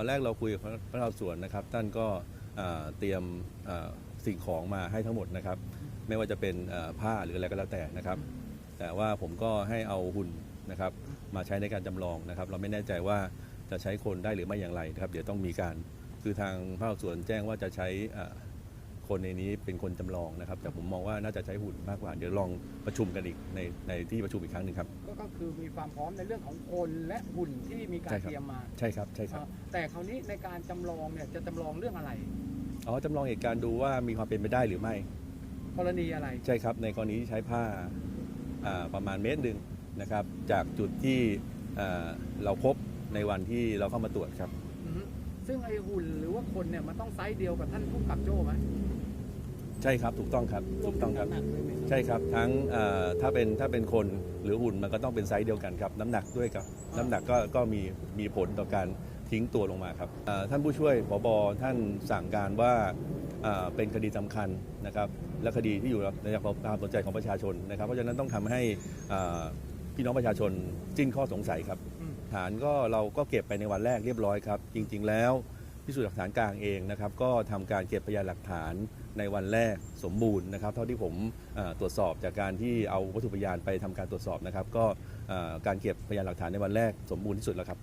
ตอนแรกเราคุยกับพระเราสวนนะครับท่านก็เตรียมสิ่งของมาให้ทั้งหมดนะครับ ไม่ว่าจะเป็นผ้าหรืออะไรก็แล้วแต่นะครับ แต่ว่าผมก็ให้เอาหุ่นนะครับมาใช้ในการจำลองนะครับ เราไม่แน่ใจว่าจะใช้คนได้หรือไม่อย่างไรนะครับ เดี๋ยวต้องมีการคือทางพระราสวนแจ้งว่าจะใช้อ่า คนในนี้เป็นคนจำลองนะครับ แต่ผมมองว่าน่าจะใช้หุ่นมากกว่า เดี๋ยวลองประชุมกันอีกในในที่ประชุมอีกครั้งหนึ่งครับก็ก็คือมีความพร้อมในเรื่องของคนและหุ่นที่มีการใช่ครับเตรียมมาใช่ครับใช่ครับเอ่อแต่คราวนี้ในการจำลองเนี่ยจะจำลองเรื่องอะไรอ๋อจำลองเหตุการณ์ดูว่ามีความเป็นไปได้หรือไม่ กรณีอะไรใช่ครับ ในกรณีที่ใช้ผ้าอ่าประมาณเมตรหนึ่งนะครับ จากจุดที่อ่าเราพบในวันที่เราเข้ามาตรวจครับอือฮึซึ่งไอหุ่นหรือว่าคนเนี่ยมันต้องไซส์เดียวกับท่านผู้กำกับโจ้ไหม ใช่ครับถูกต้องครับรวถูมกถึต้องครับน้ำหนักด้วยไหมครับ ใช่ครับทั้งอ่าถ้าเป็นถ้าเป็นคนหรือหุ่นมันก็ต้องเป็นไซส์เดียวกันครับ น้ำหนักด้วยครับ น้ำหนักก็ก็มีมีผลต่อการทิ้งตัวลงมาครับอ่าท่านผู้ช่วยผบท่านสั่งการว่าอ่าเป็นคดีสำคัญนะครับและคดีที่อยู่ในความสนใจของประชาชนนะครับ เพราะฉะนั้นต้องทำให้อ่าพี่น้องประชาชนสิ้นข้อสงสัยครับอืมฐานก็เราก็เก็บไปในวันแรกเรียบร้อยครับ จริง ๆ แล้ว พิสูจน์หลักฐานกลางเองนะครับก็ทำการเก็บพยานหลักฐานในวันแรกสมบูรณ์นะครับ เท่าที่ผมตรวจสอบจากการที่เอาวัตถุพยานไปทำการตรวจสอบนะครับ ก็การเก็บพยานหลักฐานในวันแรกสมบูรณ์ที่สุดแล้วครับ